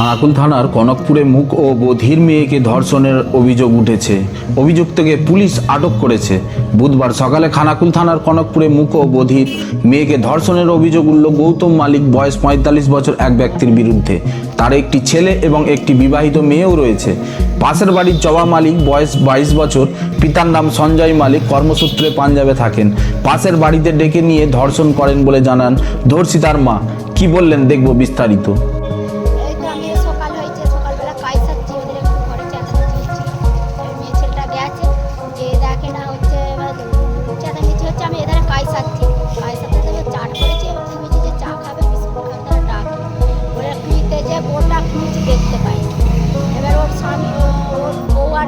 খানাকুল থানার কনকপুরে মুখ ও বধির মেয়েকে ধর্ষণের অভিযোগ উঠেছে। অভিযুক্তকে পুলিশ আটক করেছে। বুধবার সকালে খানাকুল থানার কনকপুরে মুখ ও বধির মেয়েকে ধর্ষণের অভিযোগ উঠল গৌতম মালিক, বয়স পঁয়তাল্লিশ বছর, এক ব্যক্তির বিরুদ্ধে। তার একটি ছেলে এবং একটি বিবাহিত মেয়েও রয়েছে। পাশের বাড়ির জবা মালিক, বয়স বাইশ বছর, পিতার নাম সঞ্জয় মালিক, কর্মসূত্রে পাঞ্জাবে থাকেন। পাশের বাড়িতে ডেকে নিয়ে ধর্ষণ করেন বলে জানান ধর্ষিতার মা। কি বললেন দেখব বিস্তারিত।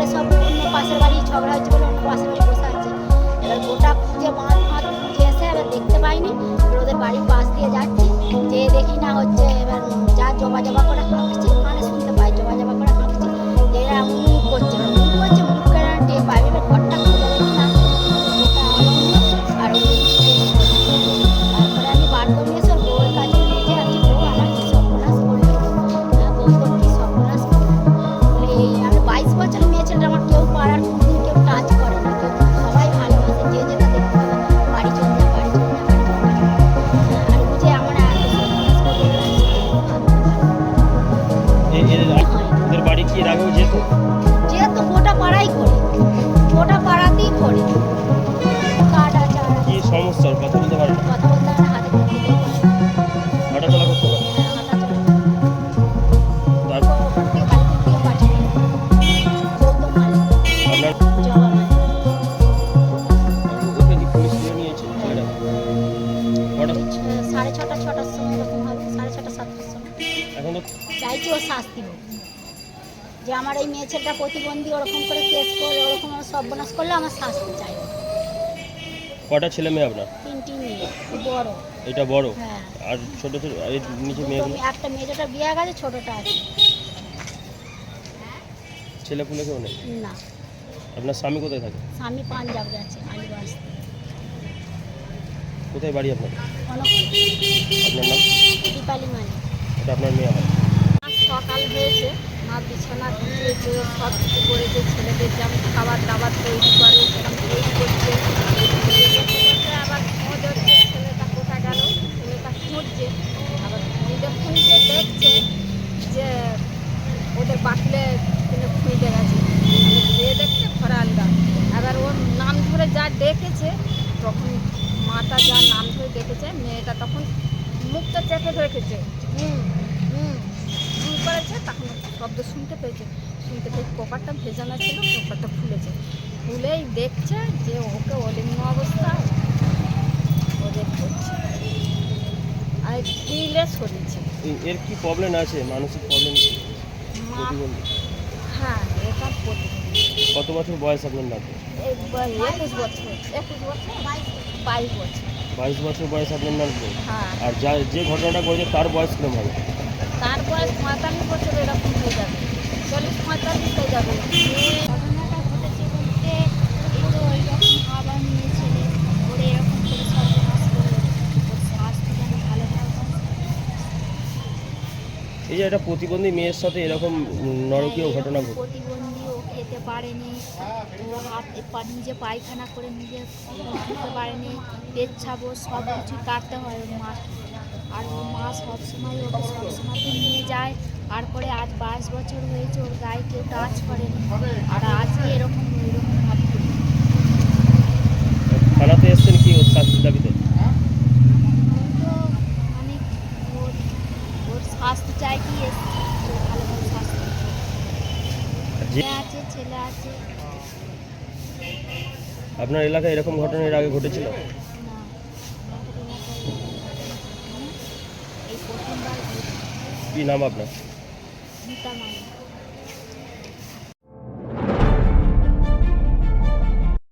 আরে সব অন্য পাশের বাড়ি ঝগড়া হচ্ছে বলে অন্য পাশের বাড়ি বসে আছে। এবার গোটা খুঁজে বাঁধ ফাঁদ খুঁজে এসে এবার দেখতে পাইনি। এবার ওদের বাড়ির পাশ দিয়ে যাচ্ছি। যে দেখি না হচ্ছে এবার যা জমা জমা করে যেত। যেহেতু গোটা পাড়াই করে গোটা পাড়াতেই করে। কাটা চারা। কি সমস্যা? কথা বলতে পারে না। কথা বলতে আমার হাতে করতে দেয় না। হাঁটাচলা করতে পারে হ্যাঁ, সাড়ে ছটা ছটার সময় এরকম হবে। সাড়ে ছটা সাতটার সময়। এখন চাইছি ও শাস্তি হোক যে আমার এই মেয়ে ছেলেটা প্রতিবন্ধী ওরকম করে কেস করে ওরকম সর্বনাশ করলে আমার শাস্তি চাই। কটা ছেলে মেয়ে আপনার? তিনটি মেয়ে বড়। এটা বড়? হ্যাঁ। আর ছোট ছোট এই নিচে মেয়েগুলো মেয়ে- একটা মেয়েটা বিয়ে গেছে ছোটটা আছে। ছেলে পুলে কেউ নেই? না। আপনার স্বামী কোথায় থাকে? স্বামী পাঞ্জাব গেছে আলিগঞ্জ কোথায় বাড়ি আপনার? আপনার নাম? দীপালি মানে এটা আপনার মেয়ে আজ সকাল হয়েছে মা বিছানা দিয়েছে সব কিছু করেছে ছেলেদের যেমন খাবার দাবার তৈরি করে, সেরকম তৈরি করছে। আবার খোঁজ হচ্ছে ছেলেটা কোথা গেল? ছেলেটা খুঁজছে আবার খুঁজতে খুঁজতে দেখছে যে ওদের বাটলে কিনে খুঁজে গেছে। যে দেখছে ফরালদা এবার ওর নাম ধরে যা ডেকেছে, তখন মাটা যা নাম ধরে ডেকেছে, মেয়েটা তখন মুখটা চেপে রেখেছে হুম হুম শব্দ শুনতে পেয়েছে শুনতে পেয়ে কপারটা ভেজানো ছিল কপারটা খুলেছে খুলেই দেখছে যে ওকে অলিম্ন অবস্থা ওদের করছে আর কিলে সরিয়েছে এর কি প্রবলেম আছে? মানসিক প্রবলেম হ্যাঁ এটা কত বছর বয়স আপনার নাকি একুশ বছর একুশ বছর বাইশ বছর। বাইশ বছর বয়স আপনার নাকি হ্যাঁ। আর যা যে ঘটনাটা করেছে তার বয়স কিরম হবে? তার বয়স পঁয়তাল্লিশ বছর এরকম হয়ে যাবে। চল্লিশ পঁয়তাল্লিশ হয়ে যাবে। ঘটনাটা ঘটেছে বলতে এই তো এরকম খাবার নিয়েছিল ওরে এরকম করে সর্বনাশ করল ওর স্বাস্থ্য যেন ভালো এই যে একটা প্রতিবন্ধী মেয়ের সাথে এরকম নরকীয় ঘটনা ঘটে প্রতিবন্ধী ও খেতে পারেনি ও হাত নিজে পায়খানা করে নিজে খেতে পারেনি পেচ্ছাবো সব কিছু কাটতে হয় ওর মা আর ওর মা সবসময় ওকে সবসময় নিয়ে যায়। তারপরে আজ বাইশ বছর হয়েছে ওর গায়ে কেউ টাচ করেনি। আর আজকে এরকম এরকম ভাবে থানাতে এসছেন কি ওর শাস্তির দাবিতে? মানে ওর ওর শাস্তি চাই কি শাস্তি যে আছে ছেলে আছে। আপনার এলাকায় এরকম ঘটনা এর আগে ঘটেছিল না আমাদের এলাকায় হুম, এই প্রথমবার কি নাম আপনার গীতা মানে